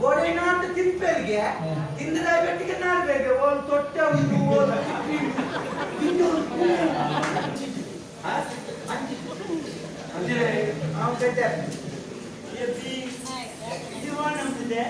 ಕೋಡೆ ನಾಂತ ತಿಪ್ಪೆಲ್ಗೆ ತಿಂದ ಬೆಟ್ಟಿಗೆ ನಾನು ಬೇಕೆ ಒಂದು ತೊಟ್ಟೆ ಉಂಟು ಒಂದು ತಿಪ್ಪಿ ತಿಂದು ಅಂದ್ರೆ ಅವನು ಕಟ್ಟ ಇದು ಮಾಡಿ ನಮ್ದಿದೆ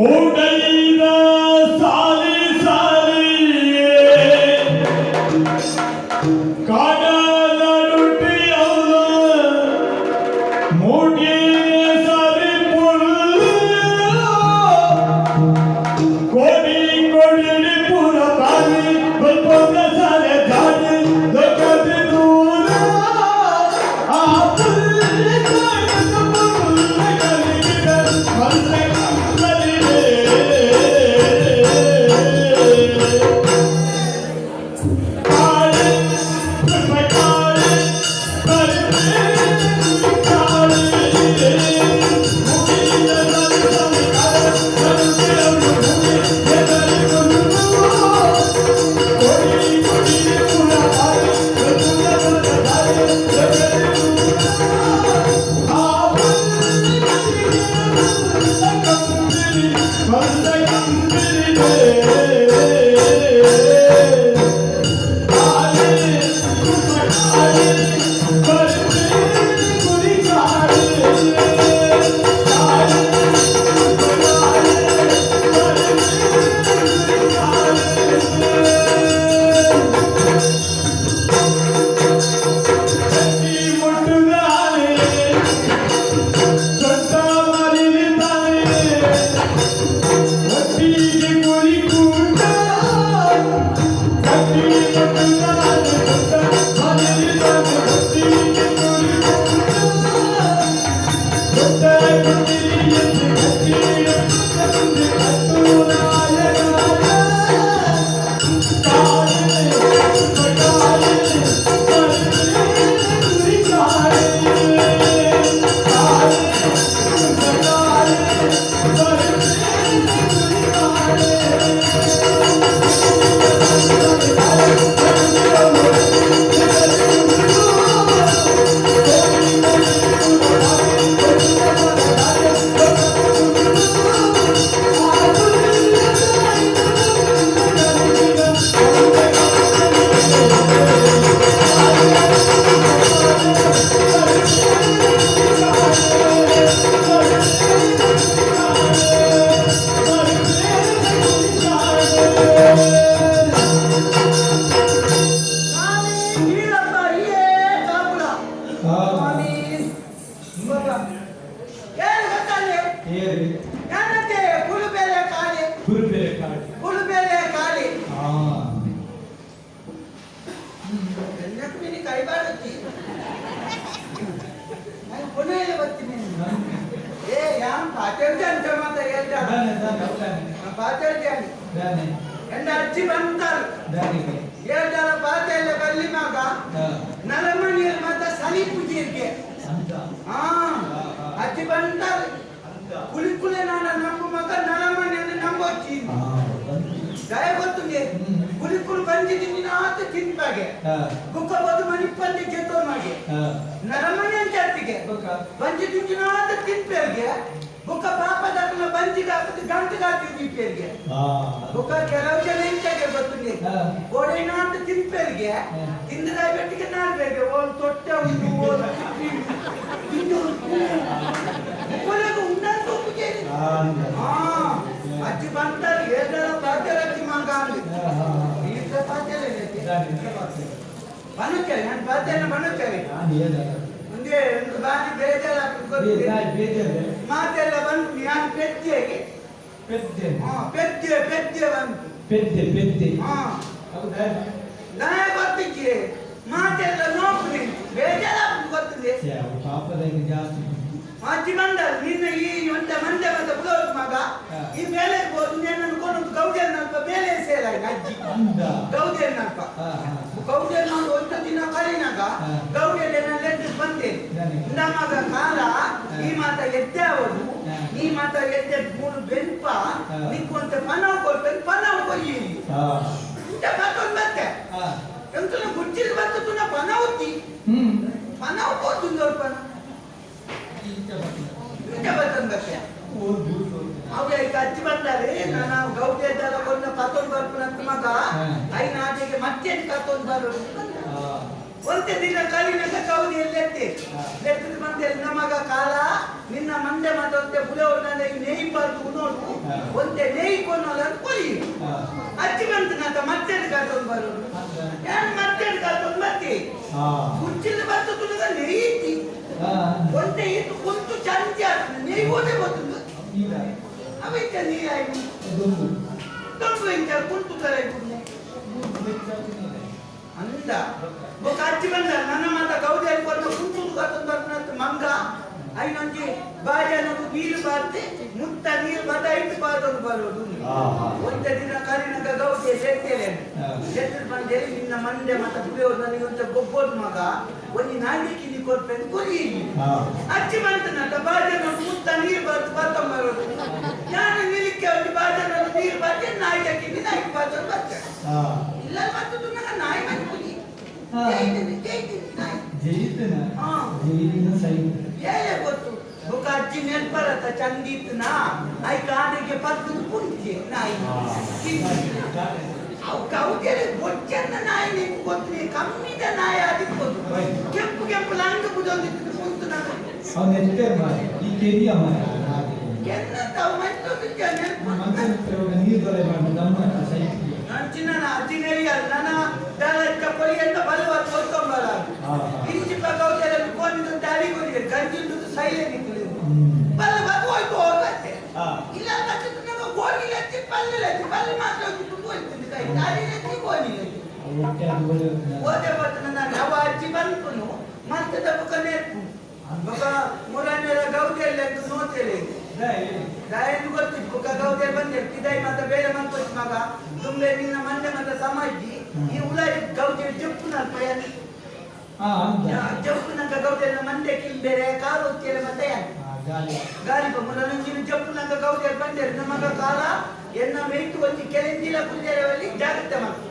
muda ಪಾತೇಳ್ದೆ ದಾನೆ ಎಂದ ಅಜ್ಜಿ ಬಂತಾರು ದಾನೆ ಹೇಳ್ದಾರ ಪಾತೆಲ್ಲ ಬಲ್ಲಿ ಮಗ ನರಮಣಿಯಲ್ಲಿ ಮಾತ ಸನಿ ಪೂಜೆಗೆ ಅಂತ ಹಾ ಅಜ್ಜಿ ಬಂತಾರು ಕುಳಿ ಕುಲೆ ನಾನ ನಂಬು ಮಗ ನರಮಣಿಯನ್ನು ನಂಬೊಚ್ಚಿ ಆ ಬಂತು ದಯ ಗೊತ್ತುಗೆ ಕುಳಿ ಕುಲು ಬಂಜಿ ತಿನ್ನಿನ ಆತ ತಿನ್ಪಾಗೆ ಆ ಬುಕ್ಕ ಬದು ಮನಿ ಪಂದಿ ಜೆತೋನಾಗೆ ಆ ನರಮಣಿ ಅಂಚಾತಿಗೆ ಬಕ ಬಂಜಿ ತಿಂಜಿನಾದ ತಿನ್ಪೇರ್ಗೆ ಬುಕ್ಕ ಪಾಪ ದಾಖಲ ಬಂಜಿಗೆ ಹಾಕಿದ ಗಂಟೆಗೆ ಹಾಕಿದ್ವಿ ಪೇರ್ಗೆ ಆ ಬುಕ್ಕ ಕೆಲವು ಜನ ಇಂಚಾಗೆ ಗೊತ್ತುಗೆ ಹಾ. ಗೋಡೆನಾದ ತಿನ್ಪೇರ್ಗೆ ಹಾ. ತಿಂದ ಬೆಟ್ಟಿಗೆ ನಾಡ್ಬೇಗೆ ಓಲ್ ತೊಟ್ಟೆ ಉಂಟು ಓಲ್ ಕಿಟ್ಟಿ ತಿಂದು ಕೊನೆಗೆ ಉಂಡಂತ ಒಪ್ಪಿಗೆ ಆ ಅಂತ ಹಾ ಅಜ್ಜಿ ಬಂತಾರೆ ಏಳರ ಪಾತ್ರೆ ಅಜ್ಜಿ ಮಗ ಅಂದ್ರಿ ಆ ಆ ಈಗ ಪಾತ್ರೆ ದಾನೆ ಅಂತ ಮಾಡ್ತೇವೆ ಬಣ್ಣಕ್ಕೇವೆ ನಾನು ಪಾತ್ರೆನ ಬಣ್ಣಕ್ಕೇವೆ ನಾನು ಹೇಳ ಮುಂದೆ ಒಂದು ಬಾರಿ ಬೇಜಾರಾಗ್ತದೆ ಬೇ ಗೊತ್ತಿದೆ ದಾಯಿ ಬೇಜಾರೆ ಮಾತೆಲ್ಲ ಬಂತು ನಾನು ಪೆದ್ದೆಗೆ? ಪೆದ್ದೆ. ಹಾ ಪೆದ್ದೆ ಪೆದ್ದೆ ಬಂತು. ಪೆದ್ದೆ ಪೆದ್ದೆ. ಹಾ. ಹೌದಾ? ನಾಯ ಬರ್ತಿದ್ದೆ. ಮಾತೆಲ್ಲ ನೋವು ನಿಂತು. ಬೇಜಾರಾಗ್ತದೆ ಗೊತ್ತಿದೆ ಪಾಪದಾಗಿ ಜಾಸ್ತಿ ಅಜ್ಜಿ ಬಂದ ನಿನ್ನ ಈ ಒಂದ ಮಂದೆ ಬಂದ ಪುಲೋಕ್ ಮಗ ಈ ಮೇಲೆ ಹೋದು ನಾನು ಅನ್ಕೊಂಡು ಗೌಜೆ ಅಂತ ಮೇಲೆ ಸೇಲ ಅಜ್ಜಿ. ಅಂದ. ಗೌಜೆ ಅಂತ. ಹಾ ಹಾ. ಒಂದ ನಾನು ಒಂದು ದಿನ ಕಲಿನಾಗ ಹಾ. ಗೌಜೆ ಲೆಟ್ ಬಂದೆ. ನಮ್ಮ ನಮಗ ಕಾಲ ಈ ಮಾತ ಎದ್ದಾವದು ಅವರು ಈ ಮಾತ ಎದ್ದೆ ಮೂರು ಬೆಂಪ ನಿಂತ ನಿಕ್ಕೊಂತ ಪನವ ಪನ ಕೊಯ್ಯಿ ಮತ್ತೆ. ಹಾ. ಎಂತನ ಗುಚ್ಚಿಲ್ ಬರ್ತದ ನಾ ಪನವತ್ತಿ ಹ್ಮ್. ಪನವ ಕೊಡ್ತೀನಿ ಸ್ವಲ್ಪ ಈಚೆ ಬರ್ತೀನಿ. ಇಂತ ಬರ್ತದ ಮತ್ತೆ. ಒಂದ ಅವು ಈಗ ಹಚ್ಚಿ ಬಂದಾರೆ ನಾನು ಗೌಜೆ ಎದ್ದಾರ ಕೊಂಡ ಪತ್ತೊಂದು ಬರ್ಪನಂತ ಮಗ. ಐ ನಾಟಿಗೆ ಮತ್ತೆ ಕತ್ತೊಂದು ಬರೋದು ಒಂದೇ ದಿನ ಕಲಿನ ಕೌದಿ ಎಲ್ಲೆತ್ತೆ ಹಾ. ಲೆಕ್ಕದ ಮಂದೆ ನಮಗ ಕಾಲ ನಿನ್ನ ಮಂದೆ ಮತ್ತೆ ಬುಲೆವನ್ನ ನೇಯಿ ಬಾರ್ದು ನೋಡು. ಒಂತೆ ಲೇಯ್ಕು ಅನ್ನೋದನ್ನು ಕೊಲಿ ಅಜ್ಜಿ ಬಂತನಂತ ಮತ್ತೆ ಕರ್ಕೊಂಡು ಬರೋದು? ಯಾರು ಮತ್ತೆ ಕರ್ಕೊಂಡು ಬರ್ತಿ? ಕುರ್ಚಿಲಿ ಬರ್ತದ ನೇಯ್ತಿ ಒಂದೆ ಇತ್ತು ಕುಂತು ಚಂಚಿ ಆಗ್ತದೆ. ನೇಯ್ಬೋದೇ ಬರ್ತದ ಅವಿತ ನೀರಾಯ್ತು ದೊಡ್ಡ ಇಂಚ ಕುಂತು ಕರಾಯ್ತು ಅಂದ. ಅಜ್ಜಿ ಬಂದ ನನ್ನ ಮಾತ ಗೌರಿ ಅಲ್ಲಿ ಬಂದು ಕುಂತು ಕರ್ಕೊಂಡು ಬರ್ತಾನಂತ ಮಂಗ. ಐನೊಂಜಿ ಬಾಜನದು ನೀರು ಬಾರ್ತೆ ಮುತ್ತ ನೀರು ಬದ ಐದು ಬಾದೊಂದು ಬರೋದು ಆಹಾ. ಒಂದೇ ದಿನ ಕರಿನಗ ಗೌದಿ ಸೆಟ್ಟೇಲೆ ಹಾ. ಸೆಟ್ಟಲ್ ಬಂದೇಳಿ ನಿನ್ನ ಮಂಡೆ ಮತ ಪುಳಿಯೋದು ನನಗೆ ಒಂದು ಗೊಬ್ಬೋದು ಮಗ ಒಂದು ನಾಡಿಗೆ ನೀ ಕೊಡ್ಬೇಕು ಕೊರಿ ಹಾ ಅಚ್ಚಿ ಬಂತನಂತ ಬಾಜನದು ಮುತ್ತ ನೀರು ಬರ್ತು ಬತ್ತ ಬರೋದು ನಾನು ನಿಲಿಕ್ಕೆ ಒಂದು ಬಾಜನದು ನೀರು ಬರ್ತೆ ನಾಯಿ ಹಾಕಿದ್ದೀನಿ ನಾಯಿ ಬಾಜನ್ ಬರ್ತೆ ಹಾ ಇಲ್ಲ ಮತ್ತದು ನನ್ನ ನಾಯಿ ಮನೆ ಪುಲಿ ಹಾ. ಜೈತಿನಿ ಜೈತಿನಿ ನಾಯಿ ಹೇಗೆ ಗೊತ್ತು ಬುಕ ಅಜ್ಜಿ ನೆನ್ಪರತ್ತ ಚಂದಿತ್ತನ ಐ ಕಾಡಿಗೆ ಪದ್ದು ಕುಂತಿ ನಾಯಿ ಅವು ಕೌಕೆರೆ ಬೊಚ್ಚನ್ನ ನಾಯಿ ನಿಮ್ಗೆ ಗೊತ್ತು ಕಮ್ಮಿದ ನಾಯಿ ಅದಕ್ಕೆ ಗೊತ್ತು ಕೆಂಪು ಕೆಂಪು ಲಾಂಗ ಬುದೊಂದಿತ್ತು ಕುಂತು ನಾನು ಅವನು ಎಷ್ಟೇ ಮಾಡಿ ಈ ಕೆರಿಯ ಮಾಡಿ ಕೆನ್ನ ತಾವು ಮತ್ತೊಂದು ನೀರು ತೊಲೆ ಮಾಡಿ ನಮ್ಮ ಸೈಕಲ್ ಅಂಚಿನ ಅಜ್ಜಿನೇರಿ ಅಲ್ಲ ನನ್ನ ಬೆಳಕ ಪೊಲಿ ಅಂತ ಬಲ್ಲ ಕೊಡಿ ಸೈಲೆಂಟ್ ಇತ್ತು ನಿಂತು ಹ್ಮ್. ಬಲ ಬದು ಹೋಯ್ತು ಹೋಗತ್ತೆ ಇಲ್ಲ ಮತ್ತೆ ನನಗೆ ಗೋಣಿ ಲೆಚ್ಚಿ ಪಲ್ಲೆ ಲೆಚ್ಚಿ ಪಲ್ಲೆ ಮಾತ್ರ ಹೋಗಿ ಹೋಯ್ತು ಕೈ ದಾಡಿ ಎತ್ತಿ ಗೋಣಿ ಲೆಚ್ಚಿ ಒಟ್ಟೆ ಅದು ಒಳ್ಳೆ ಓದೆ ಬರ್ತನ ನಾನು ಅವ ಅಜ್ಜಿ ಬಂದ್ಪುನು ಮತ್ತೆ ದಬ್ಬಕ ನೇರ್ಪು. ಬಕ ಮುರಣ್ಣರ ಗೌದೆಲ್ಲ ಎದ್ದು ನೋಡ್ತೇನೆ ದಾಯನು ಗೊತ್ತಿತ್ತು. ಬುಕ್ಕ ಗೌದೆ ಬಂದೆ ಕಿದೈ ಮತ್ತೆ ಬೇರೆ ಮನ್ಕೋಚ್ ಮಗ. ತುಂಬೆ ನಿನ್ನ ಮಂದೆ ಮತ್ತೆ ಸಮಾಜಿ ಈ ಉಲೈ ಗೌತೆ ಜಪ್ಪು ನನ್ನ ಪಯನ್ ಹಾ ಅಂತ ಜಪ್ಪು ನಂಗ ಗೌದೆ ಮಂದೆ ಕಿಲ್ ಬೇರೆ ಕಾಲು ಹೊತ್ತಿಯಲ್ಲ ಮತ್ತೆ ಗಾಳಿ ಗಾಳಿ ಮುರಳಂಜಿನ ಜಪ್ಪು ನಂಗ ಗೌದೆ ಬಂದೆ ನಮಗ ಕಾಲ ಎನ್ನ ಮೇಯ್ತು ಹೊತ್ತಿ ಕೆಲೆಂದಿಲ್ಲ ಕುಂಜರವಲ್ಲಿ ಜಾಗ್ರತೆ ಮಾಡ್ತು.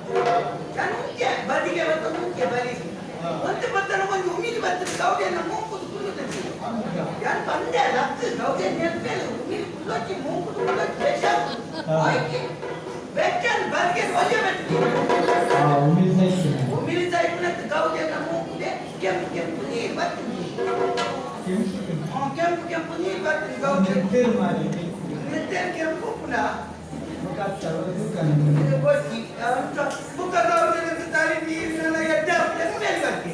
ಮುಖ್ಯ ಬದಿಗೆ ಬತ್ತ ಮುಖ್ಯ ಬದಿಗೆ ಒಂದು ಬತ್ತನ ಒಂದು ಉಮಿಲಿ ಬರ್ತದೆ. ಗೌಡೆಯನ್ನ ಮೂಕುದು ಕುಲ್ಲುತ್ತದೆ ಯಾರು ಬಂದೆ ಲತ್ತು ಗೌಡೆ ನೆಲ್ಪೇಲು ಉಮಿಲಿ ಕುಲ್ಲೊಚ್ಚಿ ಮೂಕುದು ಕುಲ್ಲೊಚ್ಚಿ ಬೆಚ್ಚ ಆಯ್ಕೆ ಬೆಚ್ಚನ್ ಬದಿಗೆ ಒಯ್ಯ ಬೆಚ್ಚಿ ಹಾ ಉಮಿಲ್ ಸೈಡ್ ಉಮಿಲಿ ಸೈಡ್ನದ್ದು ಗೌಡೆಯನ್ನ ಕೆಂಪು ಕೆಂಪು ನೀರು ಬರ್ತದೆ ಹ್ಮ್, ಕೆಂಪು ಕೆಂಪು ನೀರು ಬರ್ತದೆ ಗೌಡೆ ನೆತ್ತೇರು ಮಾಡಿ ನಿದ್ದೆ ಕೆಂಪು ಪುನಃ ಮುಖ ಗೌರವ ತಾಳಿ ನೀರಿನ ಎಡ್ಡ ಮೇಲೆ ಬರ್ತಿ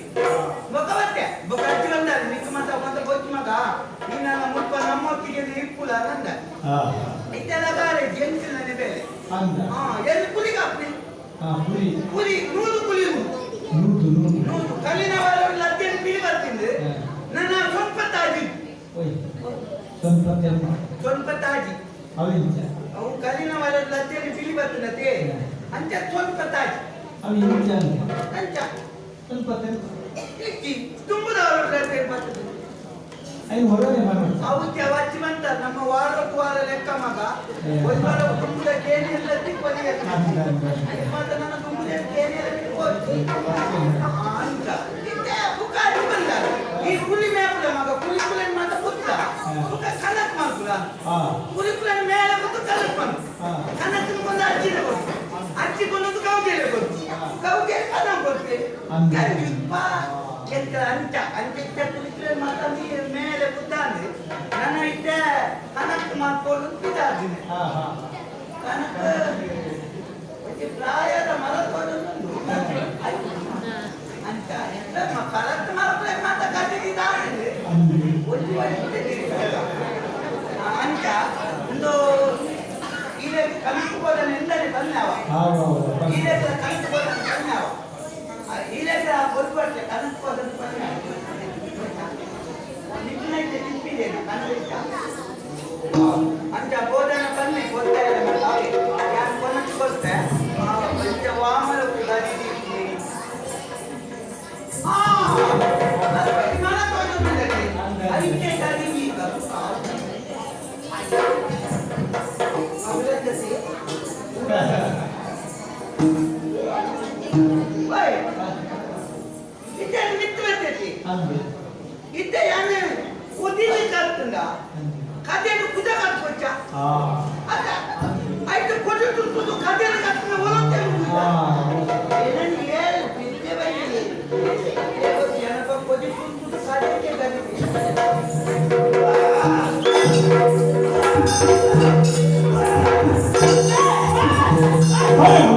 ಮುಖ ಬತ್ತೆ ಮುಖ ಹಚ್ಚಿ ಬಂದಾರೆ ನಿಕ್ಕ ಮತ ಮತ್ತೆ ಗೊತ್ತಿ ಮಗ ನಿನ್ನ ಮುಪ್ಪ ನಮ್ಮೊತ್ತಿಗೆ ಇಪ್ಪುಲ ನಂದ ಹಾ ಇದೆಲ್ಲ ಗಾರೆ ಜಂತಿನ ಬೆಲೆ ಅಂದ ಹಾ ಎಲ್ಲಿ ಹಾ ಪುರಿ ಕುಲಿ ಸ್ವಲ್ಪ ತೆಲ್ಪ ಸ್ವಲ್ಪ ತಾಜಿ ಅವಿಂಚ ಅವು ಕಲ್ಲಿನ ವಾರ ಅತ್ಯಂತ ಪಿಲಿ ಬರ್ತಿನತೆ ಅಂಚ ಸ್ವಲ್ಪ ತಾಜಿ ಅವಿ ಇಂಚ ಅಂತ ಅಂಚ ಸ್ವಲ್ಪ ತೆಲ್ಪ ಇಕ್ಕಿ ತುಂಬುದವರು ಬರ್ತದೆ ಐದು ಹೊರಗೆ ಮಾಡೋದು ಅವತ್ತಿ ಅವತ್ತಿ ಬಂತ ನಮ್ಮ ವಾರಕ್ಕೂ ವಾರ ಲೆಕ್ಕ ಮಗ ಹ್ಮ್. ಒಂದು ವಾರ ತುಂಬುದ ಕೇಳಿ ಎಲ್ಲ ತಿಪ್ಪನಿಗೆ ಅಂದ ಅಂದ ಮತ್ತೆ ನನ್ನ ತುಂಬುದ ಕೇಳಿ ಎಲ್ಲ ತಿಕ್ಕೋತಿ ಅಂತ ಇತ್ತೆ ಬುಕಾರಿ ಬಂದ ಈ ಕುಲಿ ಮೇಪುಲ ಮಗ ಕುಲಿ ಕುಲನ್ ಮಾತ ಪುತ್ತ ಬುಕ ಕನಕ್ ಮಾಡ್ಕುಲ ಹಾ ಕುಲಿ ಕುಲನ್ ಮೇಲೆ ಬಂದು ಕನಕ್ ಮಾಡು ಹಾ ಕನಕ್ ಕೊಂದು ಅಜ್ಜಿನ ಕೊಟ್ಟು ಅಜ್ಜಿ ಕೊಂದು ಕೌಗೆಲೆ ಕೊಟ್ಟು ಕೌಗೆ ಕನಕ್ ಕೊಟ್ಟು ಅಂದ. ಕರಿಪ್ಪ ಎಂತ ಅಂಚ ಅಂಚ ಕುಲಿಕ್ರೆ ಮಾತ ನೀ ಮೇಲೆ ಬುದ್ದಾನೆ ನನ್ನ ಇದ್ದೆ ಕನಕ್ ಮಾಡ್ಕೊಂಡು ಬಿದ್ದಾದಿನಿ ಹಾ ಹಾ ಕನಕ ಈ ಪ್ರಾಯದ ಮರದೊಂದು ಅಂತ ಎಂತ ಮ- ಒಂದು ವರ್ಷ ಅಂಚ ಒಂದು ile ಕನಕು ಬೋಧನೆ ಎಂದರೆ ಬಂದವ ಹಾ ಹಾ ile ಕನಕು ಬೋಧನೆ ಬಂದವ ile ಬರುವಷ್ಟೆ ಕನಕು ಬೋಧನೆ ಬಂದವ ನಿನ್ನೈತೆ ನಿಂತಿದ್ದೇನೆ ಕನ್ನಡ ಅಂತ ಬೋಧನೆ ಬನ್ನಿ ಗೊತ್ತಾಯಿಲ್ಲ Oh!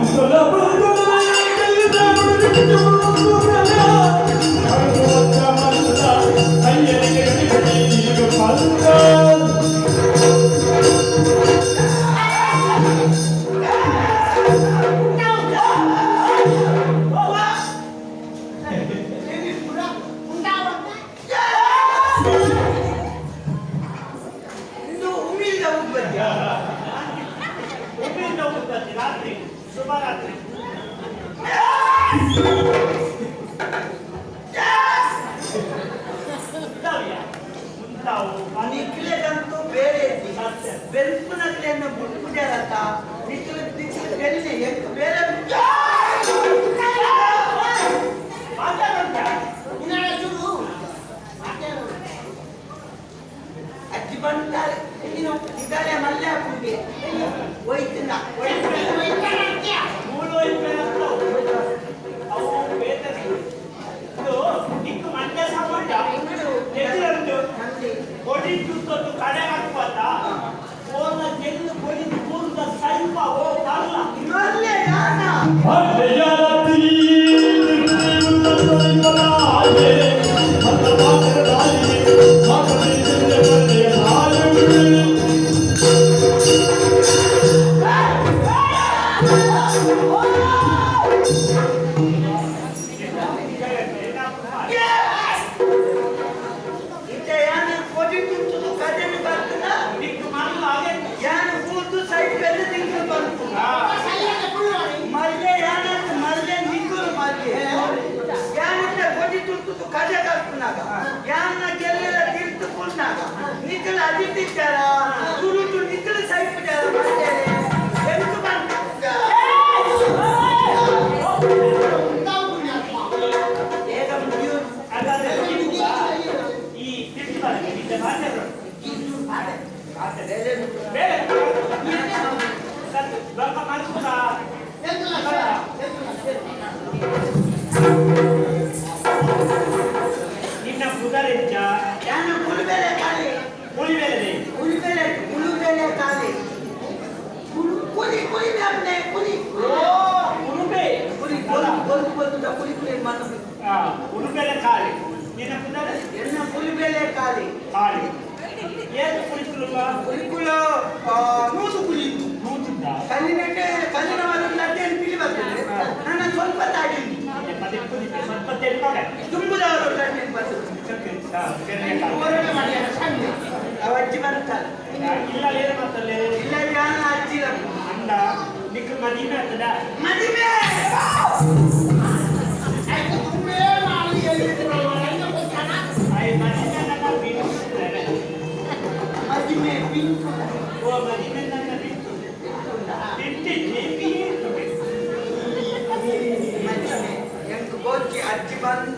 ರಾತ್ರಿ ಶುಭರಾತ್ರಿ. ನಿಕ್ಲೆಗಂತೂ ಬೇರೆ ಬೆಲ್ಪು ಬೆಲ್ಪುನಕ್ಲೆಯನ್ನು ಬಿಟ್ಬಿಟ್ಟಾರತ್ತ ನಿಕ್ಲೆ ನಿಕ್ಲೆ ಬೆಲ್ಲೆ ಎಷ್ಟು Mann, der Jahr! రాజా కట్టుకున్నాక యాన్న గెల్లెల తిట్టుకున్నాక నిఖిల్ అది తిట్టారా చురుటు నిఖిల్ సైపు ఎందుకు Thank you. புலிப்பே மனசு புலிப்பேல காலி என்ன என்ன புலிப்பேலே காலி காலி ஏது புலிக்குள்ள புலிக்குள்ள ನೂತು ಪುಲಿ ನೂತಿದ್ದ ಕಲ್ಲಿನಕ್ಕೆ ಕಲ್ಲಿನ ಮರದಲ್ಲಿ ಅಡ್ಡೇನು ಪಿಲಿ ಬರ್ತದೆ ನನ್ನ ಸ್ವಲ್ಪ ತಾಡಿ ಸ್ವಲ್ಪ ತುಂಬುದವರು ಅಡ್ಡೇನು ಬರ್ತದೆ ಮಾಡಿ ಸಣ್ಣ ಅವ ಅಜ್ಜಿ ಬರ್ತಾರೆ ಇಲ್ಲ ಏನು ಬರ್ತಾರೆ ಇಲ್ಲ ಯಾನ ಅಜ್ಜಿ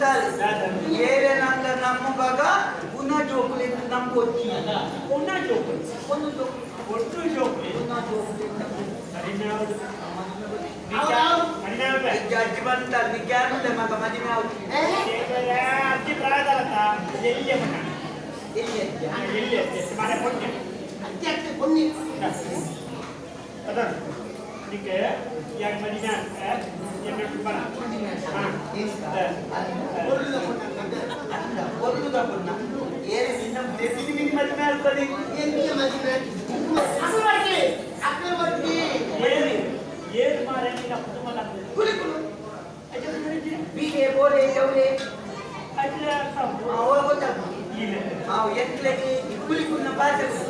utalisi yele namla namubaga unajokulinda namkotina unajokulinda unajokulinda unajokulinda ಜಜ್ಬಂತ ವಿಜ್ಞಾನದ ಮಗ ಮದುವೆ ಅಜ್ಜಿ ಪ್ರಾಯದಲ್ಲ ಎಲ್ಲಿ ಎಲ್ಲಿ ಎಲ್ಲಿ ಅಜ್ಜಿ ಮನೆ ಕೊಟ್ಟೆ ಅಜ್ಜಿ ಅಜ್ಜಿ ಕೊನ್ನಿ ಅದನ್ನು declare yang Ferdinand as yang Ferdinand. ಅಜ್ಜ ಅವ್ರ ಗೊತ್ತಾಗ್ತದೆ ನಾವು ಎತ್ತಲಾಗಿ ಕುಳಿಕೊಂಡು ಬಾಯಿಸಬೇಕು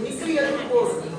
Никрия Дубовский.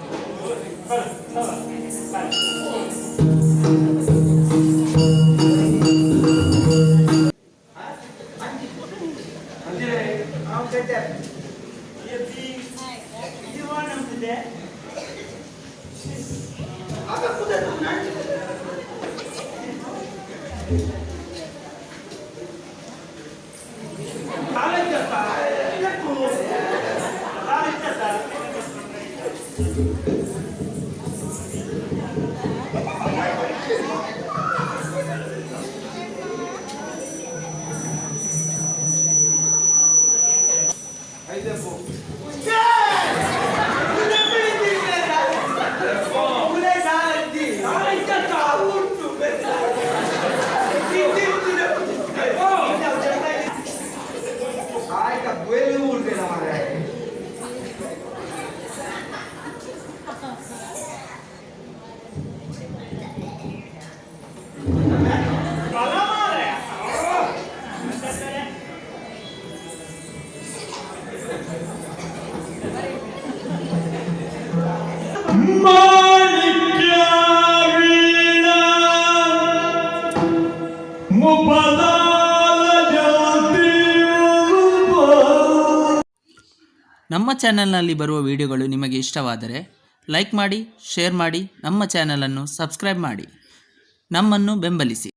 ನಮ್ಮ ಚಾನೆಲ್ನಲ್ಲಿ ಬರುವ ವಿಡಿಯೋಗಳು ನಿಮಗೆ ಇಷ್ಟವಾದರೆ ಲೈಕ್ ಮಾಡಿ, ಶೇರ್ ಮಾಡಿ, ನಮ್ಮ ಚಾನೆಲನ್ನು ಸಬ್ಸ್ಕ್ರೈಬ್ ಮಾಡಿ. ನಮ್ಮನ್ನು ಬೆಂಬಲಿಸಿ.